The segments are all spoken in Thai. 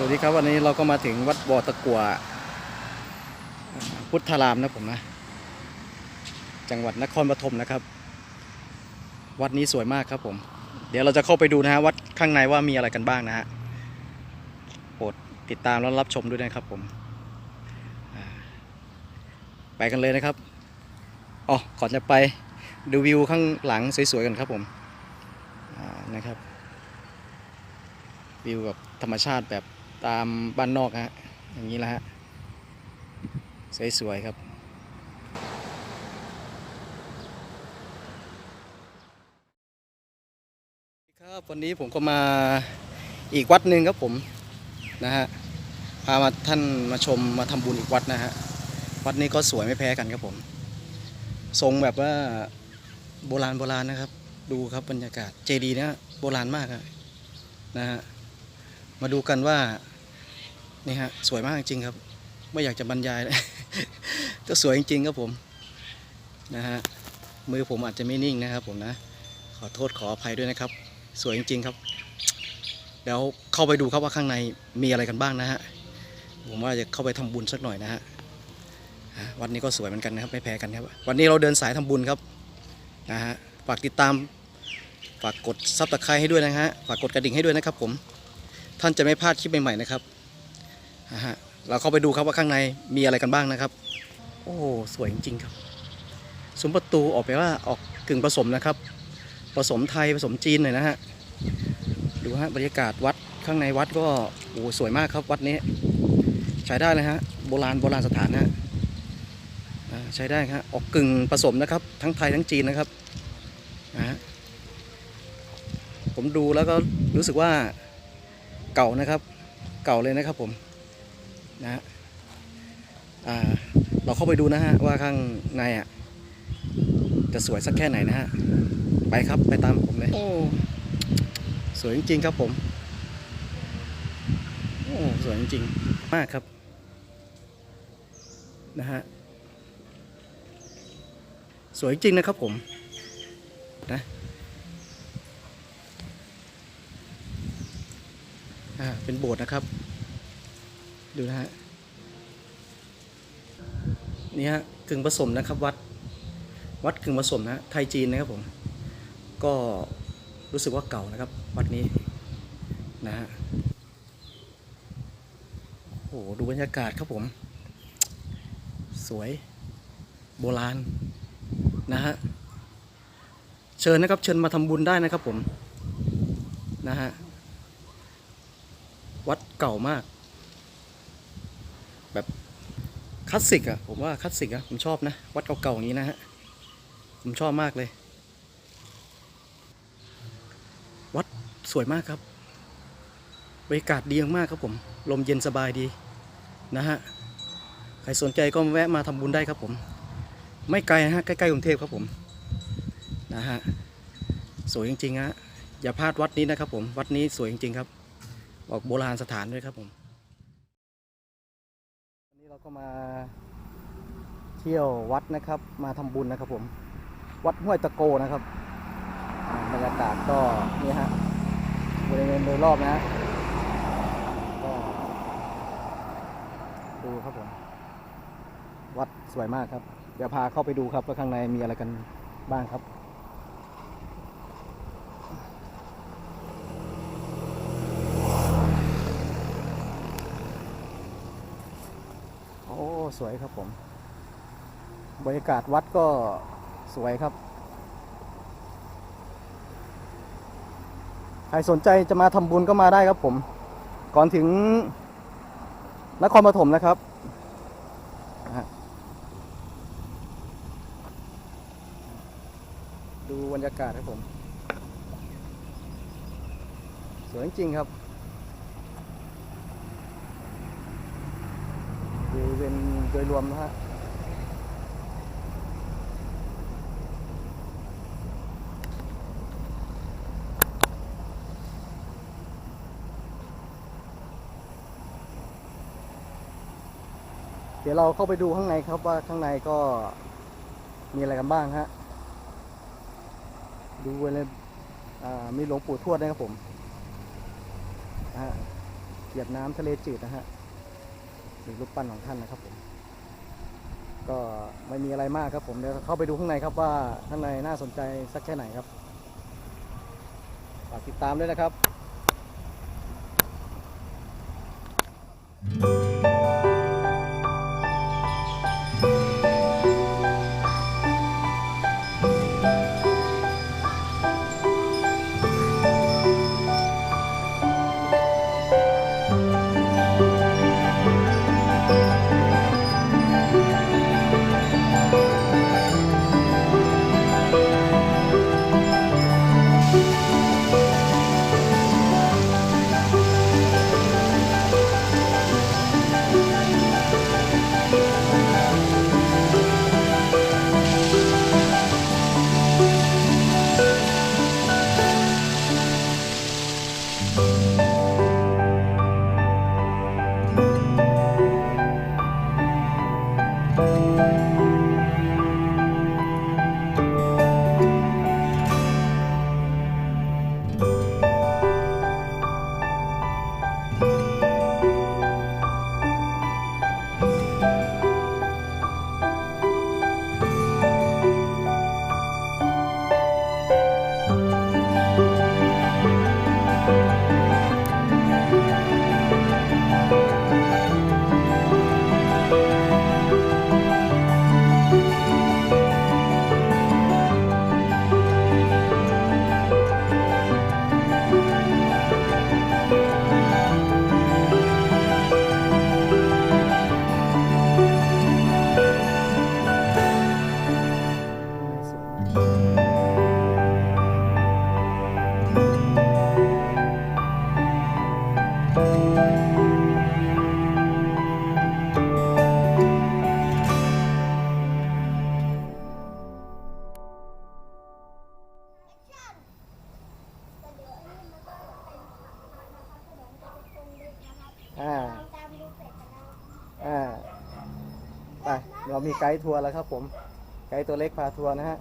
สวัสดีครับวันนี้เราก็มาถึงวัดบ่อตะกัวพุทธารามนะผมนะ จังหวัดนครปฐมนะครับ วัดนี้สวยมากครับผม เดี๋ยวเราจะเข้าไปดูนะฮะวัดข้างในว่ามีอะไรกันบ้างนะฮะโปรดติดตามแล้วรับชมด้วยนะครับผมไปกันเลยนะครับอ๋อก่อนจะไปดูวิวข้างหลังสวยๆกันครับผมนะครับวิวแบบธรรมชาติแบบ ตามบ้านนอกฮะอย่างนี้แหละฮะสวยๆครับครับวันนี้ผมก็มาอีกวัดหนึ่งครับผมนะฮะพามาท่านมาชมมาทำบุญอีกวัดนะฮะวัดนี้ก็สวยไม่แพ้กันครับผม ทรงแบบว่าโบราณโบราณนะครับ ดูครับบรรยากาศเจดีย์นะโบราณมากนะฮะมาดูกันว่า นี่ฮะสวยมากจริงครับ ไม่อยากจะบรรยายเลยก็สวยจริงๆครับผมนะฮะมือผมอาจจะไม่นิ่งนะครับ ผมนะ ขอโทษขออภัยด้วยนะครับ สวยจริงๆครับเดี๋ยวเข้าไปดูครับว่าข้างในมีอะไรกันบ้างนะฮะผมว่าจะเข้าไปทำบุญสักหน่อยนะฮะวันนี้ก็สวยเหมือนกันนะครับไม่แพ้กันครับ วันนี้เราเดินสายทำบุญครับนะฮะฝากติดตามฝากกดซับสไครต์ให้ด้วยนะฮะฝากกดกระดิ่งให้ด้วยนะครับผมท่านจะไม่พลาดคลิปใหม่ๆนะครับ นะฮะเราเข้าไปดูครับว่าข้างในมีอะไรกันบ้างนะครับ โอ้สวยจริงๆครับซุ้มประตูออกไปว่าออกกึ่งผสมนะครับ ผสมไทยผสมจีนหน่อยนะฮะดูฮะบรรยากาศวัดข้างในวัดก็โอ้สวยมากครับวัดนี้ ใช้ได้เลยฮะโบราณโบราณสถานฮะใช้ได้ครับออกกึ่งผสมนะครับ ทั้งไทยทั้งจีนนะครับนะผมดูแล้วก็รู้สึกว่าเก่านะครับ เก่าเลยนะครับผม นะฮะอ่าเราเข้าไปดูนะฮะว่าข้างในอะจะสวยสักแค่ไหนนะฮะ ไปครับไปตามผมเลยโอ้สวยจริงๆครับผมโอ้สวยจริงๆมากครับ นะฮะ สวยจริงนะครับผมนะอ่าเป็นโบสถ์นะครับ ดูนะฮะนี่ฮะกึ่งผสมนะครับ วัดวัดกึ่งผสมนะฮะไทยจีนนะครับผม ก็รู้สึกว่าเก่านะครับ วัดนี้นะฮะโอ้โหดูบรรยากาศครับผม สวยโบราณนะฮะเชิญนะครับ เชิญมาทำบุญได้นะครับผมนะฮะวัดเก่ามาก แบบคลาสสิกอะผมว่าคลาสสิกอะผมชอบนะ วัดเก่าๆอย่างนี้นะฮะ ผมชอบมากเลย วัดสวยมากครับบรรยากาศดีมากครับผม ลมเย็นสบายดีนะฮะ ใครสนใจก็แวะมาทำบุญได้ครับผม ไม่ไกลนะฮะ ใกล้ๆกรุงเทพครับผม นะฮะ สวยจริงๆฮะ อย่าพลาดวัดนี้นะครับผม วัดนี้สวยจริงๆครับ ออกโบราณสถานด้วยครับผม เราก็มาเที่ยววัดนะครับ มาทำบุญนะครับผม วัดห้วยตะโกนะครับบรรยากาศก็นี่ฮะบริเวณโดยรอบนะก็ดูครับผม วัดสวยมากครับ เดี๋ยวพาเข้าไปดูครับว่าข้างในมีอะไรกันบ้างครับ โอ้ สวยครับผม บรรยากาศวัดก็สวยครับ ใครสนใจจะมาทำบุญก็มาได้ครับผม ก่อนถึงนครปฐมนะครับดูบรรยากาศครับผม สวยจริงครับ บริเวณโดยรวมนะฮะเดี๋ยวเราเข้าไปดูข้างในครับว่าข้างในก็มีอะไรกันบ้างฮะ ดูเลยมีหลวงปู่ทวดนะครับผมฮะเหยียบน้ำทะเลจืดนะฮะ มีรูปปั้นของท่านนะครับผมก็ไม่มีอะไรมากครับผมเดี๋ยวเข้าไปดูข้างในครับว่าข้างในน่าสนใจสักแค่ไหนครับฝากติดตามด้วยนะครับ เรามีไกด์ทัวร์แล้วครับ ผมไกด์ตัวเล็กพาทัวร์นะฮะ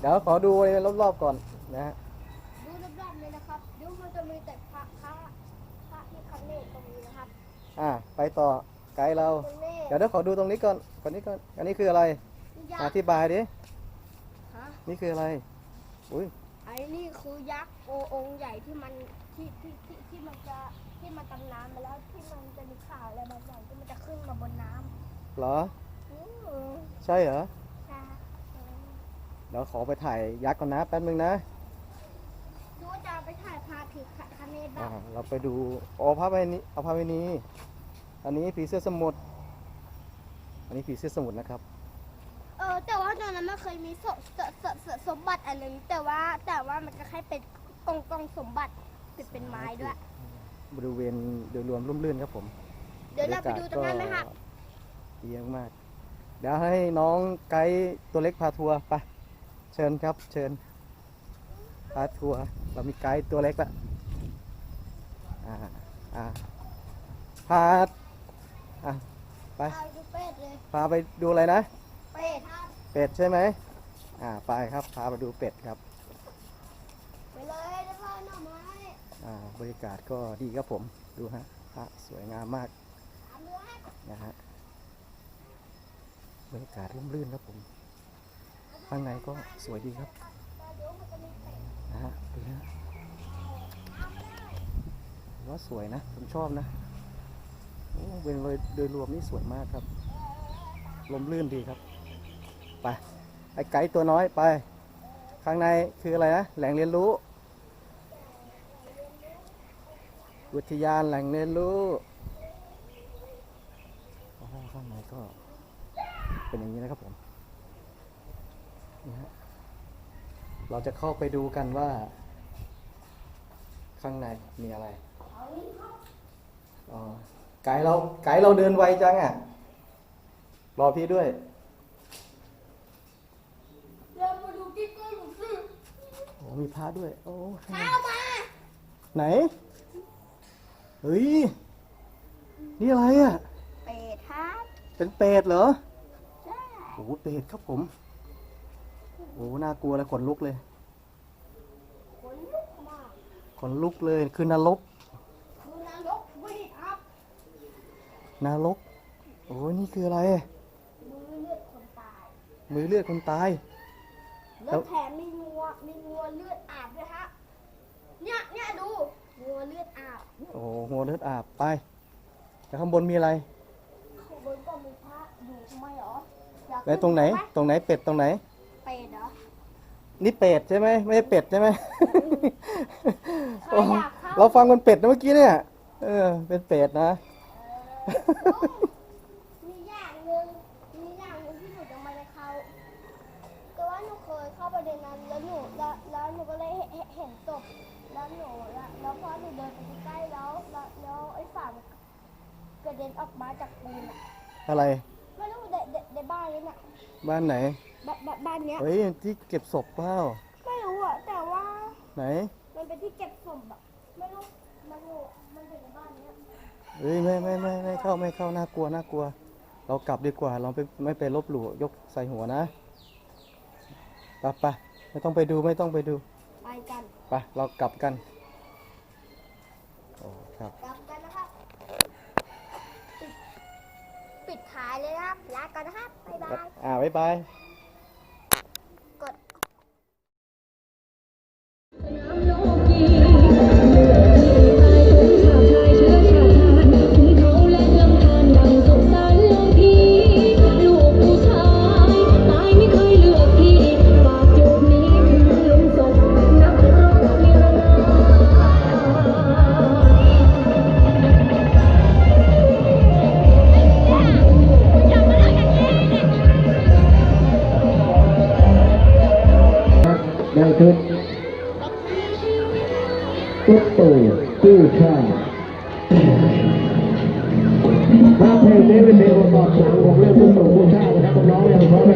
เดี๋ยวขอดูรอบๆก่อนนะฮะดูรอบๆเลยนะครับเดี๋ยวมันจะมีแต่พระพระพระที่คันเนตตรงนี้นะครับอ่าไปต่อไกด์เรา ตรงนี้เดี๋ยวเดี๋ยวขอดูตรงนี้ก่อนก่อนนี้ก่อนอันนี้คืออะไรยัอกษ์ธิบายดิฮะนี่คืออะไรอุ้ยไอ้นี่คือยักษ์โอองค์ใหญ่ที่มันที่ที่ที่ที่มันจะที่มันตำน้ำไปแล้วที่มันจะมีข่าวอะไรบางอย่างที่มันจะขึ้นมาบนน้เหรอำอืม ใช่เหรอใช่อืมเดี๋ยวขอไปถ่ายยักษ์ก่อนนะแป๊บนึงนะดูว่าจะเอาไปถ่ายพาถือคันเนตบ้าอ่างเราไปดูอ๋อพระไปนี้เอาพระไปนี้อันนี้ผีเสื้อสมุทรอันนี้ผีเสื้อสมุทรนะครับ เออ แต่ว่าตอนนั้นมันเคยมีสสสสสมบัติอันหนึงแต่ว่าแต่ว่ามันก็แค่เป็นกองกองสมบัติเป็นเป็นไม้ด้วย บริเวณโดยรวมร่มรื่นครับผมเดี๋ยวเราไปดูตรงนั้นไหมครับดีมากๆ เดี๋ยวให้น้องไกด์ตัวเล็กพาทัวร์ไป เชิญครับ เชิญ พาทัวร์เรามีไกด์ตัวเล็กละอ่าอ่าพาอะไปเอาดูเป็ดเลยพาไปดูอะไรนะ เป็ดครับเป็ดใช่ไหมอ่าไปครับพาไปดูเป็ดครับ ไปเลยได้พ่อหน่อไม้อ่าบรรยากาศก็ดีครับผมดูฮะพระสวยงามมากตามเรือให้นะฮะ บรรยากาศร่มรื่นครับผม ข้างในก็สวยดีครับนะมีเป็นะฮะดูนะว่าสวยนะ ผมชอบนะโอ้เป็นโดยโดยรวมนี่สวยมากครับลมลื่นดีครับ ไปไอ้ไก่ตัวน้อยไป ข้างในคืออะไรนะแหล่งเรียนรู้อุทยานแหล่งเรียนรู้ข้างในก็ เป็นอย่างนี้นะครับผมนี่ฮะเราจะเข้าไปดูกันว่า ข้างในมีอะไรอ๋อไกด์เราไกด์เราเดินไวจังอะ รอพี่ด้วยเดินมาดูที่ก้นหนูสิโอ้มีพระด้วย โอ้ข้างในเข้ามา ไหน เฮ้ย นี่อะไรอะ เป็ดครับ เป็นเป็ดเหรอใช่โอ้เป็ดครับผม โอ้น่ากลัวเลยขนลุกเลย ขนลุกมากขนลุกเลยคือนรกคือนรกวิ่งครับนรก โอ้ยนี่คืออะไร มือเลือดคนตาย มือเลือดคนตาย แล้แล้ววแถมมีงัว มีงัวเลือดอาบด้วยฮะ เนี่ยเนี่ยดู งัวเลือดอาบ โอ้โหหัวเลือดอาบไปแล้วข้างบนมีอะไร ข้างบนก็มีพระอยู่ทำไมหรออยาก แล้วตรงไหนขึ้ตรงไหนเป็ดตรงไหน เป็ดเหรอ นี่เป็ดใช่ไหมไม่ใช่เป็ดใช่ไหมใครอยากเข้าเราฟังมันเป็ดนะเมื่อกี้เนี่ย เออ เป็นเป็ดนะมีอย่างหนึ่งมีอย่างหนึ่งที่หนูยังไม่ได้เข้าก็ว่าหนูเคยเข้าประเด็นนั้นแล้วหนูแล้วแล้วหนูก็เลยเห็นเห็นศพแล้วหนูแล้วแล้วพอหนูเดินไปใกล้ๆแล้วแล้วแล้วไอ้ฝามันกระเด็นออกมาจากปูนอะอะไรไม่รู้ ในในในบ้านนี้น่ะบ้านไหนบ้านบ้านบ้านเนี้ย เฮ้ยที่เก็บศพเปล่าไม่รู้อะแต่ว่าไหน มันเป็นที่เก็บศพอะไม่รู้ มันอยู่มันอยู่ในบ้านเนี้ย เฮ้ยไม่ไม่ไม่ไม่เข้าไม่เข้าน่ากลัวน่ากลัว เรากลับดีกว่า เราไปไม่ไปลบหลู่ยกใส่หัวนะไปไปไม่ต้องไปดูไม่ต้องไปดูไปกันไปเรากลับกันโอ้ครับ กลับกันนะครับปิดปิดท้ายเลยนะ ครับลาก่อนนะครับบ๊ายบาย อ่าบ๊ายบาย ตุ๊กตู่กู้ช่าติถ้าเพลงนี้เป็นเพลงประกอบหนังของเรื่องตุ๊กตู่กู้ช่างนะครับน้องๆยังพร้อมไหม